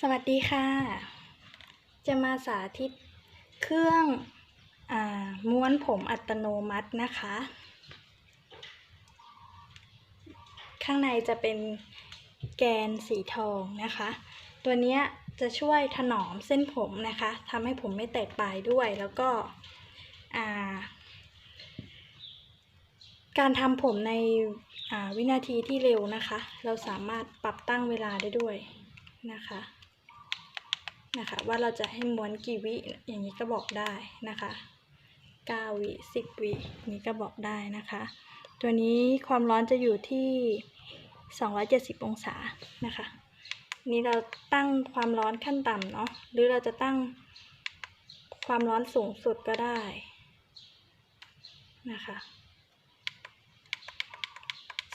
สวัสดีค่ะ จะมาสาธิตเครื่องอม้วนผมอัตโนมัตินะคะ ข้างในจะเป็นแกนสีทองนะคะ ตัวนี้จะช่วยถนอมเส้นผมนะคะทำให้ผมไม่แตกปลายด้วยแล้วก็าการทำผมในวินาทีที่เร็วนะคะ เราสามารถปรับตั้งเวลาได้ด้วยนะคะ นะคะ ว่าเราจะให้ม้วนกี่วิอย่างนี้ก็บอกได้นะคะ9วิ10วินี้ก็บอกได้นะคะ ตัวนี้ความร้อนจะอยู่ที่ 270 องศานะคะ นี่เราตั้งความร้อนขั้นต่ำเนาะหรือเราจะตั้งความร้อนสูงสุดก็ได้นะคะ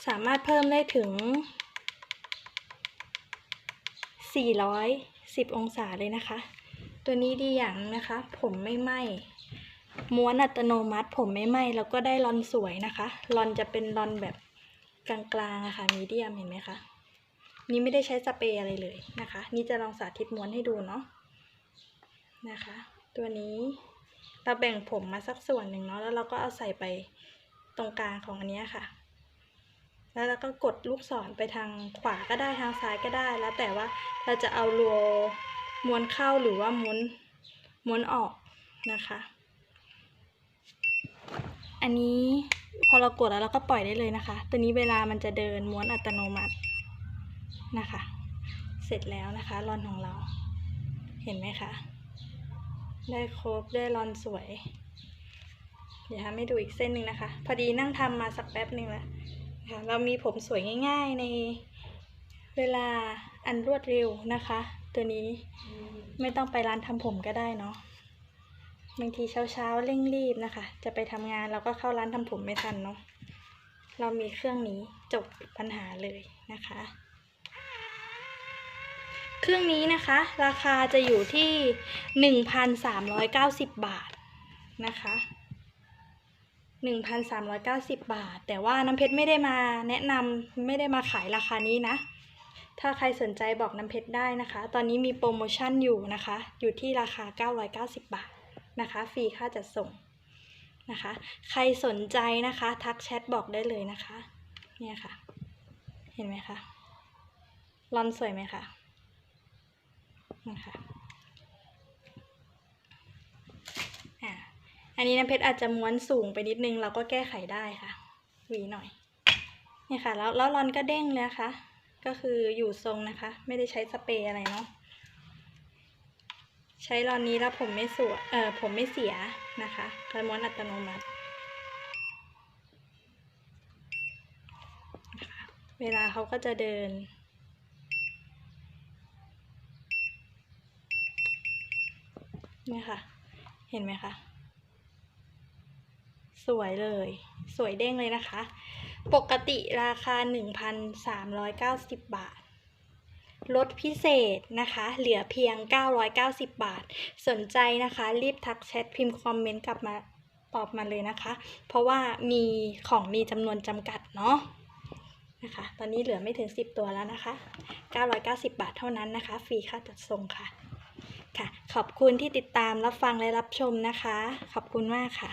สามารถเพิ่มได้ถึง 10 องศาเลยนะคะ ตัวนี้ดีอย่างนะคะ ผมไม่ไหม้ม้วนอัตโนมัติ ผมไม่ไหม้แล้วก็ได้รอนสวยนะคะรอนจะเป็นรอนแบบกลางๆอะค่ะมีเดียมเห็นไหมคะนี่ไม่ได้ใช้สเปรย์อะไรเลยนะคะ นี่จะลองสาธิตม้วนให้ดูเนาะนะคะ ตัวนี้เราแบ่งผมมาสักส่วนหนึ่งเนาะแล้วเราก็เอาใส่ไปตรงกลางของอันนี้ค่ะ แล้วเราก็กดลูกศรไปทางขวาก็ได้ทางซ้ายก็ได้ แล้วแต่ว่าเราจะเอารัวม้วนเข้าหรือว่าม้วนม้วนออกนะคะ อันนี้พอเรากดแล้วเราก็ปล่อยได้เลยนะคะ ตัวนี้เวลามันจะเดินม้วนอัตโนมัตินะคะ เสร็จแล้วนะคะรอนของเรา เห็นไหมคะ ได้ครบได้รอนสวย เดี๋ยวทำให้ดูอีกเส้นหนึ่งนะคะ พอดีนั่งทำมาสักแป๊บหนึ่งแล้ว ค่ะเรามีผมสวยง่าย ๆในเวลาอันรวดเร็วนะคะ ตัวนี้ไม่ต้องไปร้านทำผมก็ได้เนาะบางทีเช้าๆเร่งรีบนะคะ จะไปทำงานเราก็เข้าร้านทำผมไม่ทันเนาะเรามีเครื่องนี้จบปัญหาเลยนะคะ เครื่องนี้นะคะ ราคาจะอยู่ที่หนึ่งพันสามร้อยเก้าสิบบาทนะคะ 1,390 บาท แต่ว่าน้ำเพชรไม่ได้มาแนะนำไม่ได้มาขายราคานี้นะ ถ้าใครสนใจบอกน้ำเพชรได้นะคะ ตอนนี้มีโปรโมชั่นอยู่นะคะ อยู่ที่ราคา 990 บาทนะคะ ฟรีค่าจัดส่งนะคะ ใครสนใจนะคะ ทักแชทบอกได้เลยนะคะ เนี่ยค่ะ เห็นไหมคะรอนสวยไหมคะนะคะอ่า อันนี้น้ำเพชรอาจจะม้วนสูงไปนิดนึง เราก็แก้ไขได้ค่ะ หวีหน่อยเนี่ยค่ะ แล้วแล้วรอนก็เด้งเลยนะคะ ก็คืออยู่ทรงนะคะ ไม่ได้ใช้สเปรย์อะไรเนาะใช้รอนนี้แล้วผมไม่สวยเออผมไม่เสียนะคะกระม้วนอัตโนมัตินะคะเวลาเขาก็จะเดินนี่ค่ะ เห็นไหมคะ สวยเลย สวยเด้งเลยนะคะ ปกติราคา 1,390 บาท ลดพิเศษนะคะ เหลือเพียง 990 บาท สนใจนะคะ รีบทักแชทพิมพ์คอมเมนต์กลับมาตอบมาเลยนะคะ เพราะว่ามีของมีจำนวนจำกัดเนาะนะคะ ตอนนี้เหลือไม่ถึง 10 ตัวแล้วนะคะ 990 บาทเท่านั้นนะคะ ฟรีค่าจัดส่งค่ะ ค่ะ ขอบคุณที่ติดตามรับฟังและรับชมนะคะ ขอบคุณมากค่ะ